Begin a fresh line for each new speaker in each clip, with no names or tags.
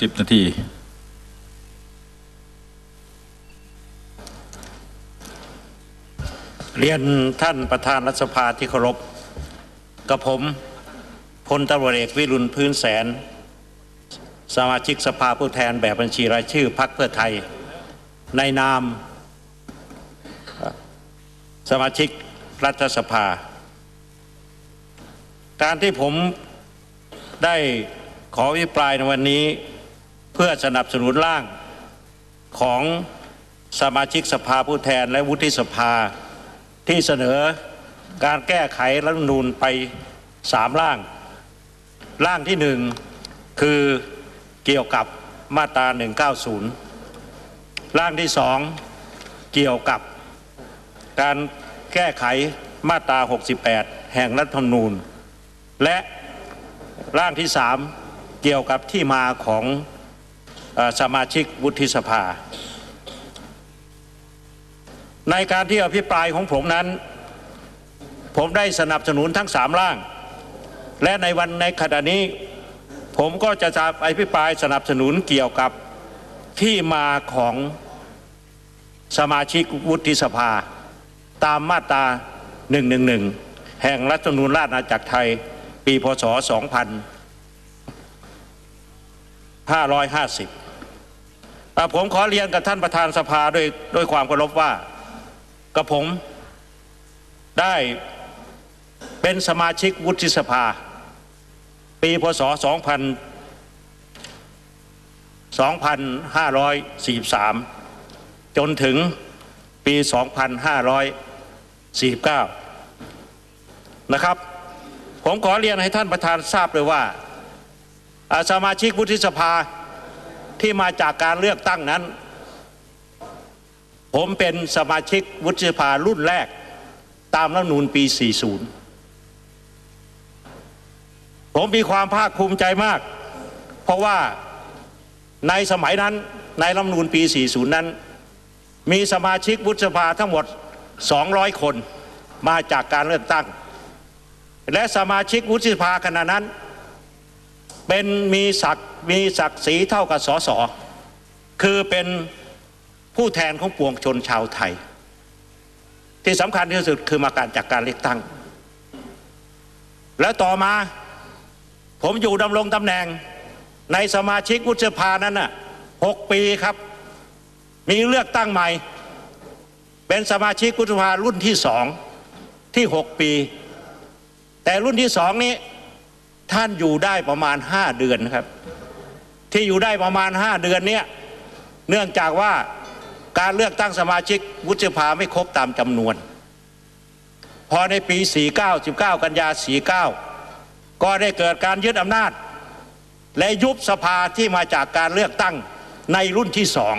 สิบนาที
เรียนท่านประธานรัฐสภาที่เคารพกับผมพลตำรวจเอกวิรุณพื้นแสน สมาชิกสภาผู้แทนแบบบัญชีรายชื่อพรรคเพื่อไทย ในนาม สมาชิกรัฐสภา การที่ผมได้ขอวิปรายในวันนี้ พื่อสนับสนุนร่างของสมาชิกสภาผู้แทนและวุฒิสภาที่เสนอการแก้ไขรัฐธรรมนูญไปสามร่าง ร่างที่หนึ่งคือเกี่ยวกับมาตรา 190 ร่างที่สองเกี่ยวกับการแก้ไขมาตรา 68 แห่งรัฐธรรมนูญ และร่างที่สามเกี่ยวกับที่มาของ สมาชิกวุฒิสภา ในการที่อภิปรายของผมนั้น ผมได้สนับสนุนทั้งสามร่าง และในวันในขณะนี้ ผมก็จะจะอภิปรายสนับสนุนเกี่ยวกับที่มาของสมาชิกวุฒิสภา ตามมาตรา 111 แห่งรัฐธรรมนูญราชอาณาจักรไทย ปีพศ 2550อะ ผมขอเรียนกับท่านประธานสภาด้วยด้วยความเคารพว่ากับผมได้เป็นสมาชิกวุฒิสภา ปีพศ 2000 2543 จนถึงปี 2549 นะครับ ผมขอเรียนให้ท่านประธานทราบเลยว่าอ่าสมาชิกวุฒิสภา ที่มาจากการเลือกตั้งนั้น ผมเป็นสมาชิกวุฒิสภารุ่นแรก ตามรัฐนูญปี 40 ผมมีความภาคภูมิใจมาก เพราะว่าในสมัยนั้นในรัฐนูญปี 40 นั้น มีสมาชิกวุฒิสภาทั้งหมด 200 คนมาจากการเลือกตั้ง และสมาชิกวุฒิสภาขณะนั้น เป็นมีศักดิ์มีศักดิ์ศรีเท่ากับสสคือเป็นผู้แทนของปวงชนชาวไทย ที่สำคัญที่สุดคือมาการจากการเลือกตั้ง แล้วต่อมาผมอยู่ดำรงตำแหน่งในสมาชิกวุฒิสภานั้นน่ะหกปีครับ มีเลือกตั้งใหม่ เป็นสมาชิกวุฒิสภารุ่นที่สองที่หกปี แต่รุ่นที่สองนี้ท่านอยู่ได้ประมาณห้าเดือนครับ ที่อยู่ได้ประมาณห้าเดือนเนี้ยเนื่องจากว่าการเลือกตั้งสมาชิกวุฒิสภาไม่ครบตามจำนวน พอในปี 49 19 กันยา 49 ก็ได้เกิดการยึดอำนาจ และยุบสภาที่มาจากการเลือกตั้งในรุ่นที่สอง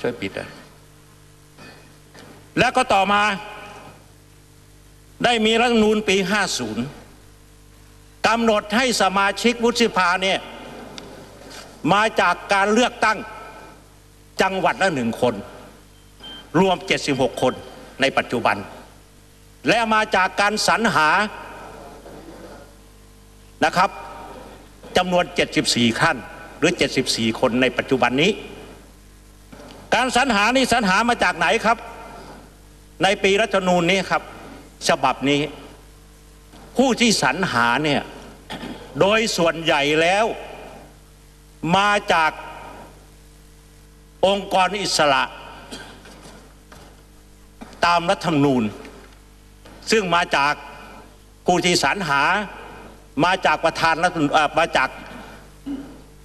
ช่วยปิดอะแล้วก็ต่อมาได้มีรัฐธรรมนูญปี 50 กำหนดให้สมาชิกวุฒิสภาเนี่ยมาจากการเลือกตั้งจังหวัดละหนึ่งคน รวม 76 คนในปัจจุบัน และมาจากการสรรหานะครับจำนวน 74 ขั้นหรือ 74 คนในปัจจุบันนี้ การสรรหานี่สรรหามาจากไหนครับ ในปีรัฐนูญนี้ครับ ฉบับนี้ ผู้ที่สรรหาเนี่ย โดยส่วนใหญ่แล้ว มาจากองค์กรอิสระ ตามรัฐธรรมนูญ ซึ่งมาจากผู้ที่สรรหามาจากประธานรัฐมาจาก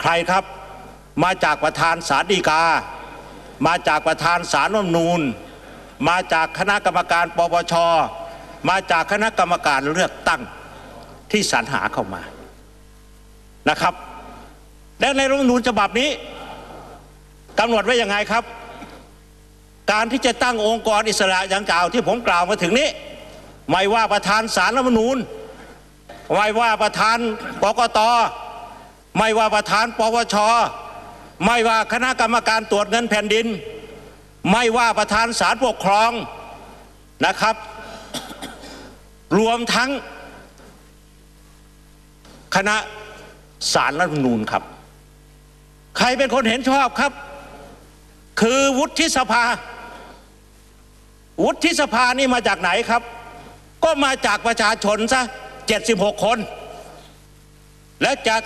ใครครับ มาจากประธานศาลฎีกา มาจากประธานศาลรัฐธรรมนูญมาจากคณะกรรมการปปชมาจากคณะกรรมการเลือกตั้งที่สรรหาเข้ามา นะครับ และในรัฐธรรมนูญฉบับนี้กำหนดไว้ยังไงครับ การที่จะตั้งองค์กรอิสระอย่างกล่าวที่ผมกล่าวมาถึงนี้ ไม่ว่าประธานสารรัฐมนูญไม่ว่าประธานกกตไม่ว่าประธานปปชไม่ว่าคณะกรรมการตรวจเงินแผ่นดิน ไม่ว่าประธานศาลปกครองนะครับ รวมทั้งคณะ สารรัฐธรรมนูญครับ ใครเป็นคนเห็นชอบครับ คือวุฒิสภา วุฒิสภานี่มาจากไหนครับ ก็มาจากประชาชนซะ76 คน แล้วจาก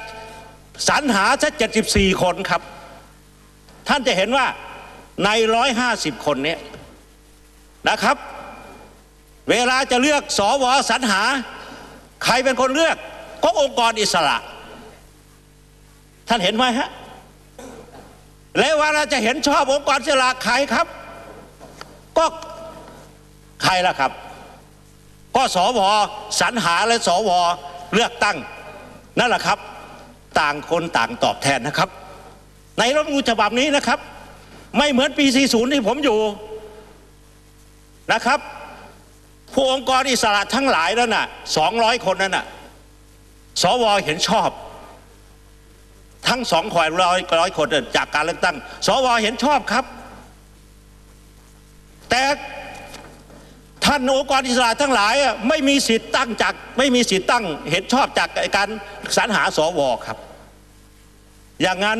สรรหาซะ74 คนครับ ท่านจะเห็นว่าใน 150 คนนี้นะครับ เวลาจะเลือกสวสรรหา ใครเป็นคนเลือก ก็องค์กรอิสระ ท่านเห็นไหมฮะ แล้วเวลาจะเห็นชอบองค์กรอิสระใครครับ ก็ใครล่ะครับ ก็สวสรรหาและสวเลือกตั้ง นั่นแหละครับ ต่างคนต่างตอบแทนนะครับ ในรัฐมนูญฉบับนี้นะครับ ไม่เหมือนปี 40 ที่ผมอยู่นะครับ ผู้องค์กรอิสระทั้งหลายนั่นน่ะ200 คนนั่นน่ะสวเห็นชอบ ทั้งสองขอยร้อยร้อยคนจากการเลือกตั้ง สวเห็นชอบครับ แต่ท่านองค์กรอิสระทั้งหลายไม่มีสิทธิ์ตั้งจากไม่มีสิทธิ์ตั้งเห็นชอบจากการสรรหาสวครับ อย่างนั้น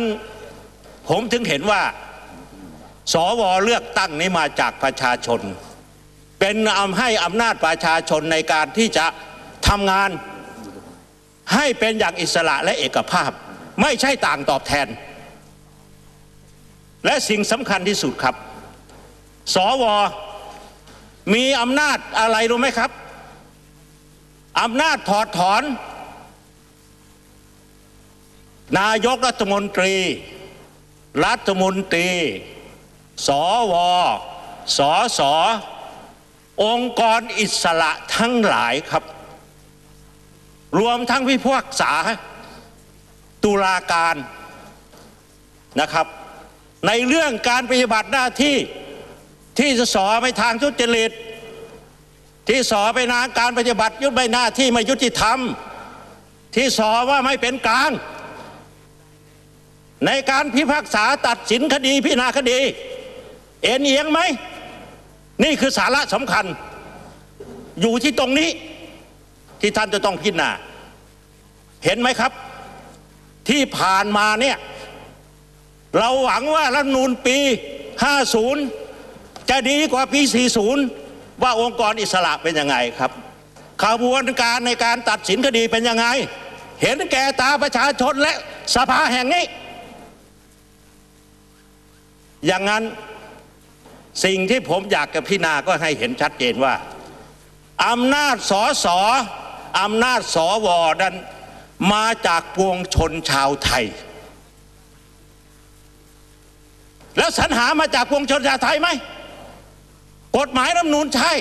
ผมถึงเห็นว่า สวเลือกตั้งนี้มาจากประชาชน เป็นอำให้อำนาจประชาชนในการที่จะทำงานให้เป็นอย่างอิสระและเอกภาพ ไม่ใช่ต่างตอบแทน และสิ่งสำคัญที่สุดครับ สวมีอำนาจอะไรรู้ไหมครับอำนาจถอดถอน นายกรัฐมนตรี รัฐมนตรี สว สส องค์กรอิสระทั้งหลายครับ รวมทั้งพิพากษา ตุลาการนะครับ ในเรื่องการปฏิบัติหน้าที่ที่จะสอไปทางทุจริต ที่สอไปนางการปฏิบัติยุติใบหน้าที่ไม่ยุติธรรม ที่สอว่าไม่เป็นกลาง ในการพิพากษาตัดสินคดีพิจารณาคดี เอ็นเอียงไหม นี่คือสาระสำคัญ อยู่ที่ตรงนี้ที่ท่านจะต้องพิจารณาเห็นไหมครับ ที่ผ่านมาเนี่ย เราหวังว่ารัฐนูญปี 50 จะดีกว่าปี 40 ว่าองค์กรอิสระเป็นยังไงครับขบวนการในการตัดสินคดีเป็นยังไง เห็นแก่ตาประชาชนและสภาแห่งนี้ อย่างนั้นสิ่งที่ผมอยากจะพิจารณาก็ให้เห็นชัดเจนว่าอำนาจสอสออำนาจสวนั้น มาจากปวงชนชาวไทย แล้วสรรหามาจากปวงชนชาวไทยไหมกฎหมายรัฐนูญใช่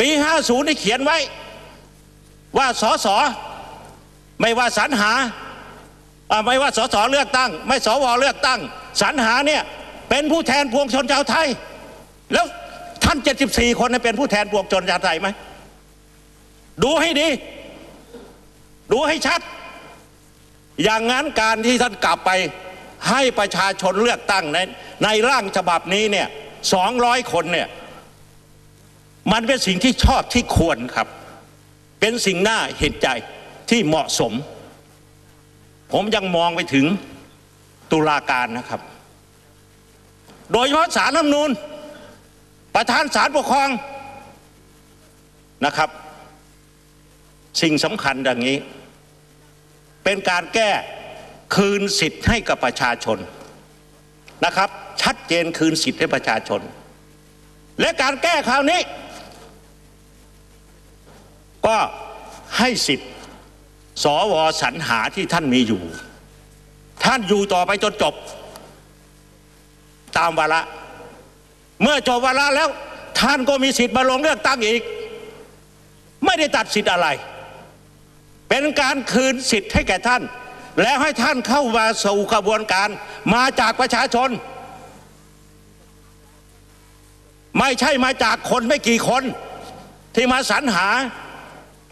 ปี 50นี่เขียนไว้ ว่าสอสอไม่ว่าสรรหาไม่ว่าสสเลือกตั้ง ไม่สวเลือกตั้งสรรหาเนี่ยเป็นผู้แทนปวงชนชาวไทย แล้วท่าน 74 คนนี่เป็นผู้แทนปวงชนชาวไทยไหมดูให้ดี ดูให้ชัด อย่างนั้นการที่ท่านกลับไปให้ประชาชนเลือกตั้งในในร่างฉบับนี้เนี่ย200คนเนี่ยมันเป็นสิ่งที่ชอบที่ควรครับ เป็นสิ่งน่าเห็นใจที่เหมาะสม ผมยังมองไปถึงตุลาการนะครับ โดยเฉพาะสารรัฐมนูญประธานศาลปกครองนะครับ สิ่งสำคัญดังนี้ เป็นการแก้คืนสิทธิ์ให้กับประชาชนนะครับ ชัดเจนคืนสิทธิ์ให้ประชาชน และการแก้คราวนี้ ก็ให้สิทธิ์สวสรรหาที่ท่านมีอยู่ ท่านอยู่ต่อไปจนจบ ตามวาระเมื่อจบวาระแล้ว ท่านก็มีสิทธิ์มาลงเลือกตั้งอีก ไม่ได้ตัดสิทธิ์อะไร เป็นการคืนสิทธิ์ให้แก่ท่าน แล้วให้ท่านเข้ามาสู่กระบวนการมาจากประชาชน ไม่ใช่มาจากคนไม่กี่คน ที่มาสรรหา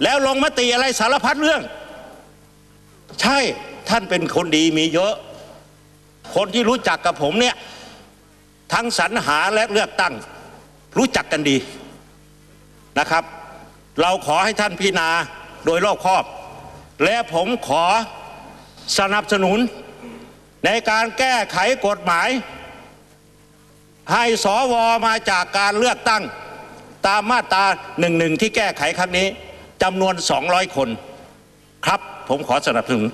แล้วลงมติอะไรสารพัดเรื่อง ใช่ท่านเป็นคนดีมีเยอะ คนที่รู้จักกับผมเนี่ย ทั้งสรรหาและเลือกตั้ง รู้จักกันดีนะครับ เราขอให้ท่านพิจารณาโดยรอบคอบ และผมขอสนับสนุน ในการแก้ไขกฎหมาย ให้สวมาจากการเลือกตั้ง ตามมาตราหนึ่งหนึ่งที่แก้ไขครั้งนี้จำนวน 200 คน ครับผมขอสนับสนุน